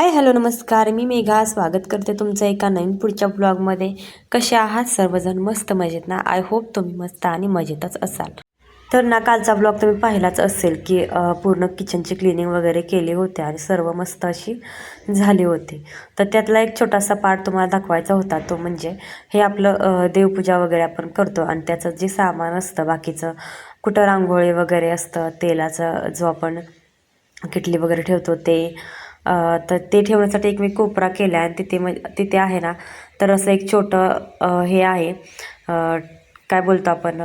Hi hello नमस्कार. मी मेघा. स्वागत करते तुमचं एका नवीन पुढच्या ब्लॉगमध्ये. कसे आहात सर्वजण? मस्त मजेत ना? आय होप तुम्ही मस्त आणि मजेतच असाल. तर ना कालचा ब्लॉग तुम्ही पाहिलाच असेल की पूर्ण किचनची क्लिनिंग वगैरे केली होती आणि सर्व मस्त अशी झाली होती. तर त्यातला एक छोटासा पार्ट तुम्हाला दाखवायचा होता. तो म्हणजे हे आपलं देवपूजा वगैरे आपण करतो आणि त्याचं जे सामान असतं बाकीचं कुठं रांगोळी वगैरे असतं तेलाचं जो आपण किटली वगैरे ठेवतो ते तर ते ठेवण्यासाठी एक मी कोपरा केला आहे आणि तिथे मग तिथे आहे ना. तर असं एक छोटं हे आहे. काय बोलतो आपण?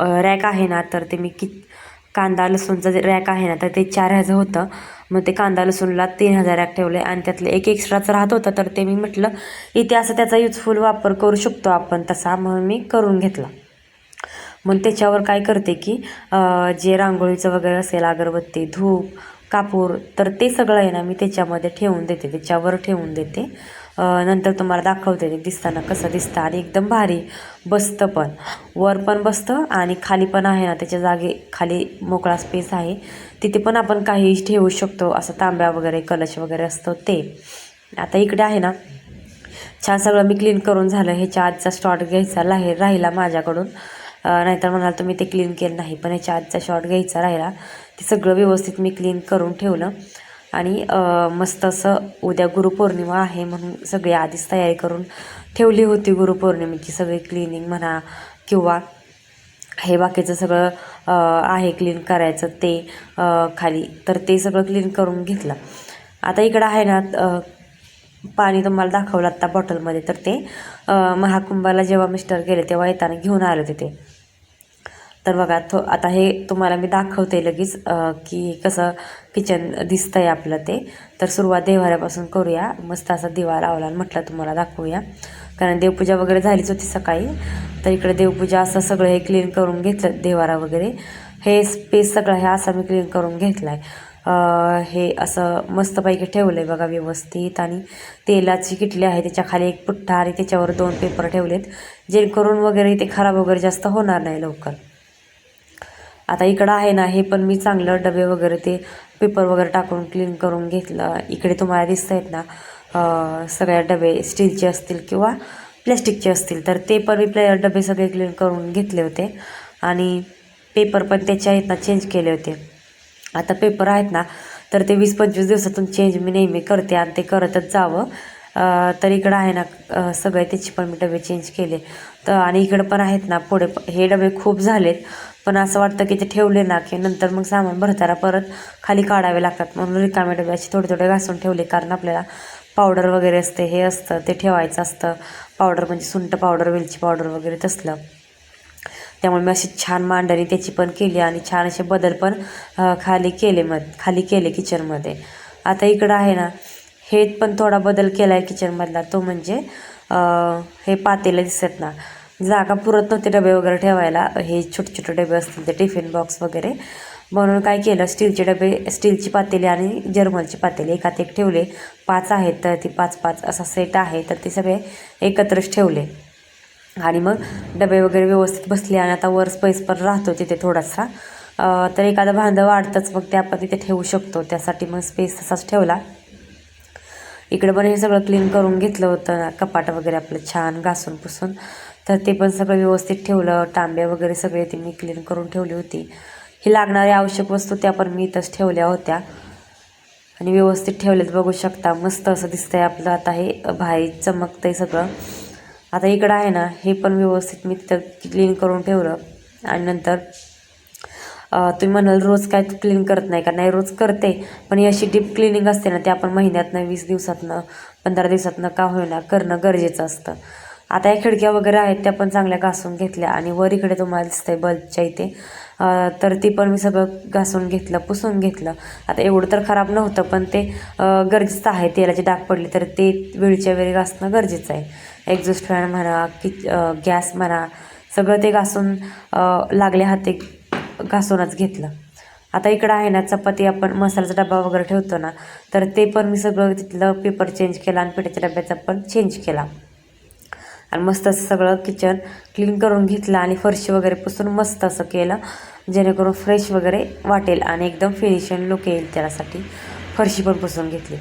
रॅक आहे ना. तर ते मी कि कांदा लसूणचं जे रॅक आहे ना तर ते चार ह्याचं होतं. मग ते कांदा लसूणला तीन हजार रॅक ठेवले आणि त्यातलं एक एक्स्ट्राचं राहत होतं. तर ते मी म्हटलं इथे असं त्याचा युजफुल वापर करू शकतो आपण तसा. म्हणून मी करून घेतला. मग त्याच्यावर काय करते की जे रांगोळीचं वगैरे असेल अगरबत्ती धूप कापूर तर ते सगळं आहे ना मी त्याच्यामध्ये ठेवून देते त्याच्यावर ठेवून देते. नंतर तुम्हाला दाखवते ते दिसताना कसं दिसतं. आणि एकदम भारी बसतं पण. वर पण बसतं आणि खाली पण आहे ना त्याच्या जागे खाली मोकळा स्पेस आहे. तिथे पण आपण काही ठेवू शकतो असं तांब्या वगैरे कलश वगैरे असतं ते. आता इकडे आहे ना छान सगळं मी क्लीन करून झालं. ह्याच्या आजचा स्टॉट घ्यायचा राही राहिला माझ्याकडून. नाहीतर म्हणाल तुम्ही ते क्लीन केलं नाही. पण याच्या आजचा शॉर्ट घ्यायचा राहिला. ते सगळं व्यवस्थित मी क्लीन करून ठेवलं. आणि मस्त असं उद्या गुरुपौर्णिमा आहे म्हणून सगळी आधीच तयारी करून ठेवली होती गुरुपौर्णिमेची सगळी क्लिनिंग म्हणा किंवा हे बाकीचं सगळं आहे क्लीन करायचं ते खाली. तर ते सगळं क्लीन करून घेतलं. आता इकडं आहे ना पाणी तुम्हाला दाखवलं आत्ता बॉटलमध्ये तर ते महाकुंभाला जेव्हा मिस्टर गेले तेव्हा येताना घेऊन आले होते ते. तर बघा थो आता हे तुम्हाला मी दाखवते लगेच की कसं किचन दिसतं आहे आपलं ते. तर सुरुवात देवाऱ्यापासून करूया. मस्त असा दिवा लावला म्हटलं तुम्हाला दाखवूया. कारण देवपूजा वगैरे झालीच होती सकाळी. तर इकडे देवपूजा असं सगळं हे क्लीन करून घेतलं देवारा वगैरे. हे स्पेस सगळं हे असं मी क्लीन करून घेतलं आहे हे असं मस्तपैकी ठेवलं आहे बघा व्यवस्थित आणि तेलाची किटली आहे त्याच्याखाली एक पुठ्ठा आणि त्याच्यावर दोन पेपर ठेवलेत. जेणेकरून वगैरे ते खराब वगैरे जास्त होणार नाही लवकर. आता इकडं आहे ना हे पण मी चांगलं डबे वगैरे ते पेपर वगैरे टाकून क्लीन करून घेतलं. इकडे तुम्हाला दिसत आहेत ना सगळ्या डबे स्टीलचे असतील किंवा प्लॅस्टिकचे असतील. तर ते पण मी प्ले डबे सगळे क्लीन करून घेतले होते. आणि पेपर पण त्याच्या आहेत ना चेंज केले होते. आता पेपर आहेत ना तर ते वीस पंचवीस दिवसातून चेंज मी नेहमी करते आणि ते करतच जावं. तर इकडं आहे ना सगळे त्याचे पण मी डबे चेंज केले. तर आणि इकडं पण आहेत ना पुढे हे डबे खूप झालेत. पण असं वाटतं की ते ठेवले ना की नंतर मग सामान भरताना परत खाली काढावे लागतात. म्हणून रिकामे डबे असे थोडे थोडे घासून ठेवले कारण आपल्याला पावडर वगैरे असते हे असतं ते ठेवायचं असतं. पावडर म्हणजे सुंट पावडर वेलची पावडर वगैरे तसलं. त्यामुळे मी अशी छान मांडणी त्याची पण केली आणि छान असे बदल पण खाली केले मग खाली केले किचनमध्ये. आता इकडं आहे ना हे पण थोडा बदल केला आहे किचनमधला तो म्हणजे हे पातेलं दिसत ना. जागा पुरत नव्हते डबे वगैरे ठेवायला. हे छोटे छोटे डबे असतील ते टिफिन बॉक्स वगैरे. म्हणून काय केलं स्टीलचे डबे स्टीलची पातेली आणि जर्मलची पातेली एकात एक ठेवले. पाच आहेत तर ती पाच पाच असा सेट आहे तर ते सगळे एकत्रच ठेवले. आणि मग डबे वगैरे व्यवस्थित बसले आणि आता वर स्पेस पण राहतो तिथे थोडासा. तर एखादं भांडं वाढतंच मग ते आपण तिथे ठेवू शकतो. त्यासाठी मग स्पेस तसाच ठेवला. इकडे पण हे सगळं क्लीन करून घेतलं होतं. कपाट वगैरे आपलं छान घासून पुसून. तर ते पण सगळं व्यवस्थित ठेवलं. तांब्या वगैरे सगळे ते मी क्लीन करून ठेवली होती. ही लागणाऱ्या आवश्यक वस्तू त्या पण मी इथंच ठेवल्या होत्या. आणि व्यवस्थित ठेवलेत बघू शकता. मस्त असं दिसतंय आपलं. आता हे भारी चमकतंय सगळं. आता इकडं आहे ना हे पण व्यवस्थित मी तिथं क्लीन करून ठेवलं. आणि नंतर तुम्ही म्हणाल रोज काय क्लीन करत नाही का? नाही रोज करते. पण ही अशी डीप क्लिनिंग असते ना ते आपण महिन्यातनं वीस दिवसातनं पंधरा दिवसातनं का होईना करणं गरजेचं असतं. आता या खिडक्या वगैरे आहेत त्या पण चांगल्या घासून घेतल्या आणि वर इकडे तुम्हाला दिसतंय बल्बच्या इथे. तर ती पण मी सगळं घासून घेतलं पुसून घेतलं. आता एवढं तर खराब नव्हतं पण ते गरजेचं आहे. तेलाची डाग पडली तर ते वेळच्या वेळी घासणं गरजेचं आहे. एक्झॉस्ट फॅन म्हणा कि गॅस म्हणा सगळं ते घासून लागले हाते घासूनच घेतलं. आता इकडं आहे ना चपाती आपण मसाल्याचा डबा वगैरे ठेवतो ना तर ते पण मी सगळं तिथलं पेपर चेंज केला आणि पिठाच्या डब्याचा पण चेंज केला. आणि मस्त असं सगळं किचन क्लीन करून घेतलं आणि फरशी वगैरे पुसून मस्त असं केलं जेणेकरून फ्रेश वगैरे वाटेल आणि एकदम फिनिशिंग लुक येईल त्यासाठी. फरशी पण पुसून घेतली.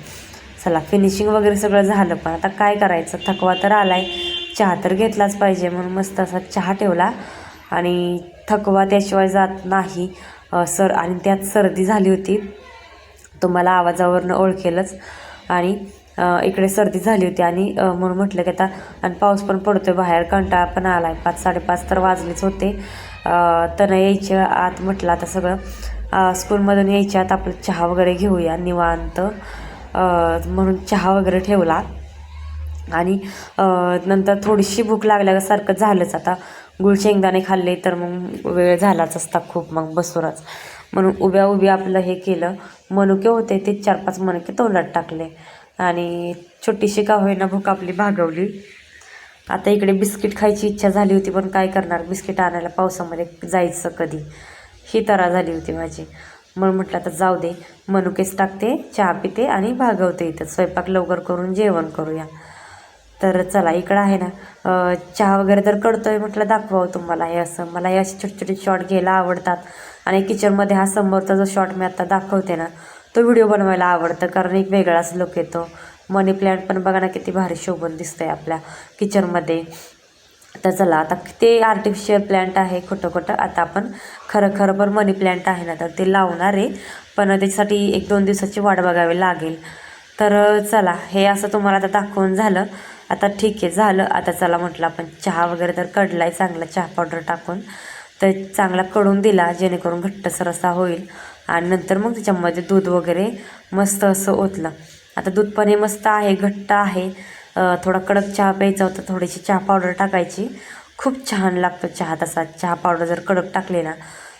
चला फिनिशिंग वगैरे सगळं झालं पण आता काय करायचं? थकवा तर आला आहे चहा तर घेतलाच पाहिजे म्हणून मस्त असा चहा ठेवला. आणि थकवा त्याशिवाय जात नाही. सर आणि त्यात सर्दी झाली होती. तुम्हाला आवाजावरनं ओळखेलच. आणि इकडे सर्दी झाली होती आणि म्हणून म्हटलं की आता आणि पाऊस पण पडतोय बाहेर कंटाळा पण आला आहे पाच साडेपाच तर वाजलेच होते. तर यायच्या आत म्हटलं आता सगळं स्कूलमधून यायच्या आत आपलं चहा वगैरे घेऊया निवांत. म्हणून चहा वगैरे ठेवला. आणि नंतर थोडीशी भूक लागल्यासारखं झालंच. आता गुळ शेंगदाणे खाल्ले तर मग वेळ झालाच असता खूप मग बसूनच. म्हणून उभ्या उभ्या आपलं हे केलं. मनुके होते ते चार पाच मनुके तोंडात टाकले. आणि छोटीशी का होईना भूक आपली भागवली. आता इकडे बिस्किट खायची इच्छा झाली होती पण काय करणार? बिस्किट आणायला पावसामध्ये जायचं कधी? ही तरा झाली होती माझी. म्हणून म्हटलं आता जाऊ दे. मनुकेच टाकते चहा पिते आणि भागवते इथं. स्वयंपाक लवकर करून जेवण करूया. तर चला इकडं आहे ना चहा वगैरे तर कळतोय म्हटलं दाखवावं तुम्हाला. हे असं मला हे असे छोटे छोटे शॉट घ्यायला आवडतात. आणि किचनमध्ये हा समोरचा जो शॉट मी आता दाखवते ना तो व्हिडिओ बनवायला आवडतं कारण एक वेगळाच लुक येतो. मनी प्लॅन्ट पण बघा ना किती भारी शोभून आहे आपल्या किचनमध्ये तर चला आता ते आर्टिफिशियल प्लॅन्ट आहे खोटं खोटं आता आपण खरं खरं पण मनी प्लॅन्ट आहे ना तर ते लावणार आहे. पण त्याच्यासाठी एक दोन दिवसाची वाट बघावी लागेल. तर चला हे असं तुम्हाला आता दाखवून झालं. आता ठीक आहे झालं. आता चला म्हटलं आपण चहा वगैरे तर कडला आहे चांगला चहा पावडर टाकून. तर चांगला कडून दिला जेणेकरून घट्टसर असा होईल. आणि नंतर मग त्याच्यामध्ये दूध वगैरे मस्त असं ओतलं. आता दूध पण हे मस्त आहे घट्ट आहे. थोडा कडक चहा प्यायचा होता थोडीशी चहा पावडर टाकायची. खूप छान लागतो चहा तसा. चहा पावडर जर कडक टाकली ना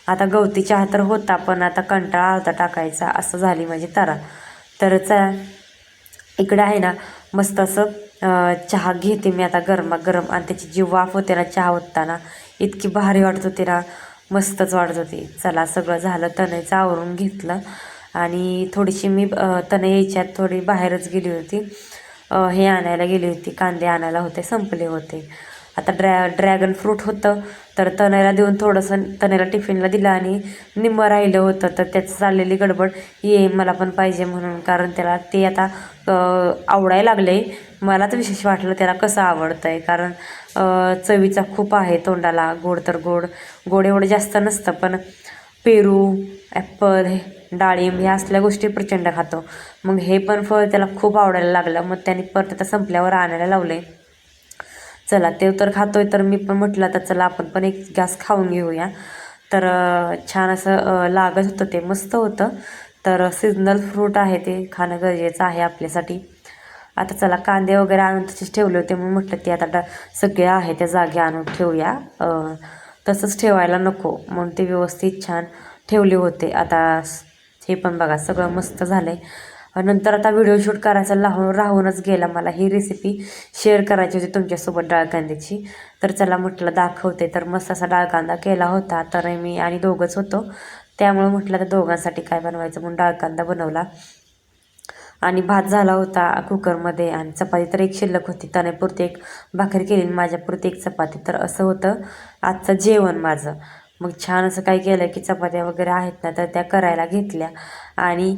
आता गवती चहा तर होता पण आता कंटाळा होता टाकायचा. असं झाली माझी तरा. तर चला इकडं आहे ना मस्त असं चहा घेते मी आता गरमागरम. आणि त्याची जी वाफ होते ना चहा ओतताना इतकी भारी वाटत होती ना. मस्तच वाटत होती चला सगळं झालं तनयचं आवरून घेतलं. आणि थोडीशी मी तनयच्यात थोडी बाहेरच गेली होती. हे आणायला गेली होती कांदे आणायला होते संपले होते. आता ड्रॅ ड्रॅगन फ्रूट होतं तर तनयला देऊन थोडंसं तनयला टिफिनला दिलं आणि निम्मं राहिलं होतं तर त्याचं चाललेली गडबड ये मला पण पाहिजे म्हणून कारण त्याला ते आता अं, आवडायला लागले मला तर विशेष वाटलं त्याला कसं आवडतं आहे कारण चवीचा खूप आहे तोंडाला गोड तर गोड. गोड एवढं जास्त नसतं पण पेरू ॲपल हे डाळिंब ह्या असल्या गोष्टी प्रचंड खातो. मग हे पण फळ त्याला खूप आवडायला लागलं मग त्याने परत आता संपल्यावर आणायला लावले चला ते तर खातोय तर मी पण म्हटलं आता चला आपण पण एक गॅस खाऊन घेऊया. तर छान असं लागत होतं ते मस्त होतं. तर सिजनल फ्रूट आहे ते खाणं गरजेचं आहे आपल्यासाठी. आता चला कांदे वगैरे आणून तसेच ठेवले होते. म्हणून म्हटलं ते आता सगळे आहे त्या जागी आणून ठेवूया. तसंच ठेवायला नको. म्हणून ते व्यवस्थित छान ठेवले होते. आता हे पण बघा सगळं मस्त झालं आहे नंतर आता व्हिडिओ शूट करायचा लाहून राहूनच गेला मला. ही रेसिपी शेअर करायची होती तुमच्यासोबत डाळ कांद्याची. तर चला म्हटलं दाखवते. तर मस्त असा डाळ कांदा केला होता. तर मी आणि दोघंच होतो. त्यामुळे म्हटलं तर दोघांसाठी काय बनवायचं म्हणून डाळ कांदा बनवला. आणि भात झाला होता कुकरमध्ये आणि चपाती तर एक शिल्लक होती. त्याने पुरती एक भाकरी केली आणि माझ्यापुरती एक चपाती. तर असं होतं आजचं जेवण माझं. मग छान असं काय केलं की चपात्या वगैरे आहेत ना तर त्या करायला घेतल्या. आणि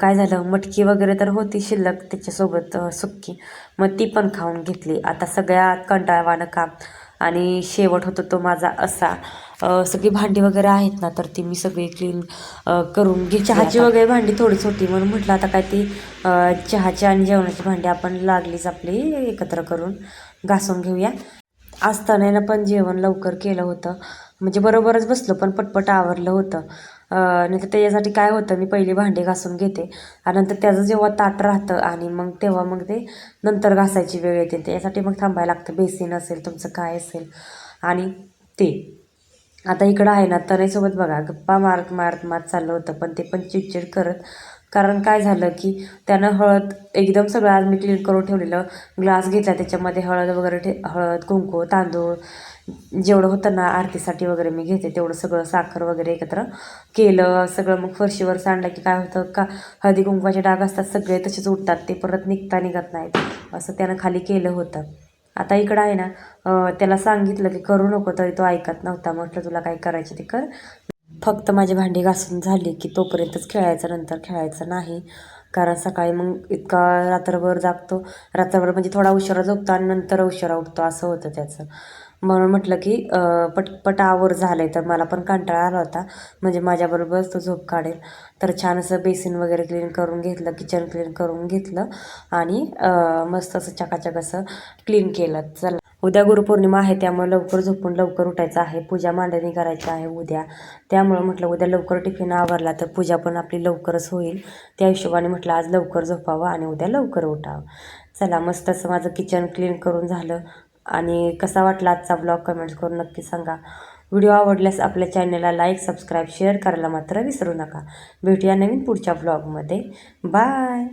काय झालं मटकी वगैरे तर होती शिल्लक त्याच्यासोबत सुक्की. मग ती पण खाऊन घेतली. आता सगळ्यात कंटाळवाणं काम आणि शेवट होतो तो माझा असा. सगळी भांडी वगैरे आहेत ना तर ती मी सगळी क्लीन करून घे चहाची वगैरे भांडी थोडीच होती म्हणून म्हटलं आता काय ती चहाची आणि जेवणाची भांडी आपण लागलीच आपली एकत्र करून घासून घेऊया. असताना पण जेवण लवकर केलं होतं. म्हणजे बरोबरच बसलो पण पटपट आवरलं होतं. नाहीतर त्याच्यासाठी काय होतं मी पहिली भांडी घासून घेते. आणि नंतर त्याचं जेव्हा ताट राहतं आणि मग तेव्हा मग ते नंतर घासायची वेळ येते. त्याच्यासाठी मग थांबायला लागतं. बेसिन असेल तुमचं काय असेल. आणि ते. आता इकडं आहे ना तनयसोबत बघा गप्पा मारत मारत मारत चाललं होतं. पण ते पण चिडचिड करत. कारण काय झालं की त्यानं हळद एकदम सगळं आज मी क्लीन करून ठेवलेलं. ग्लास घेतला त्याच्यामध्ये हळद वगैरे ठे हळद कुंकू तांदूळ जेवढं होतं ना आरतीसाठी वगैरे मी घेते तेवढं सगळं साखर वगैरे एकत्र केलं सगळं मग फरशीवर सांडलं की काय होतं का हळदी कुंकवाचे डाग असतात सगळे तसेच उठतात ते परत निघता निघत नाहीत असं त्यानं खाली केलं होतं. आता इकडं आहे ना त्याला सांगितलं की करू नको तरी तो ऐकत नव्हता म्हटलं तुला काय करायचं ते कर. फक्त माझी भांडी घासून झाली की तोपर्यंतच खेळायचं नंतर खेळायचं नाही. कारण सकाळी मग इतका रात्रभर जागतो रात्रभर म्हणजे थोडा उशिरा झोपतो आणि नंतर उशिरा उठतो असं होतं त्याचं. म्हणून म्हटलं की पटपट आवर झालं आहे तर मला पण कंटाळा आला होता. म्हणजे माझ्याबरोबरच तो झोप काढेल. तर छान असं बेसिन वगैरे क्लीन करून घेतलं किचन क्लीन करून घेतलं आणि मस्त असं चकाचक असं क्लीन केलं. चला. उद्या गुरुपौर्णिमा आहे त्यामुळे लवकर झोपून लवकर उठायचं आहे. पूजा मांडणी करायची आहे उद्या. त्यामुळं म्हटलं उद्या लवकर टिफिन आवरला तर पूजा पण आपली लवकरच होईल. त्या हिशोबाने म्हटलं आज लवकर झोपावं आणि उद्या लवकर उठावं. चला मस्त असं माझं किचन क्लीन करून झालं. आणि कसा वाटला आजचा ब्लॉग कमेंट्स करून नक्की सांगा. व्हिडिओ आवडल्यास आपल्या चॅनलला लाईक सबस्क्राईब शेअर करायला मात्र विसरू नका. भेटूया नवीन पुढच्या ब्लॉगमध्ये बाय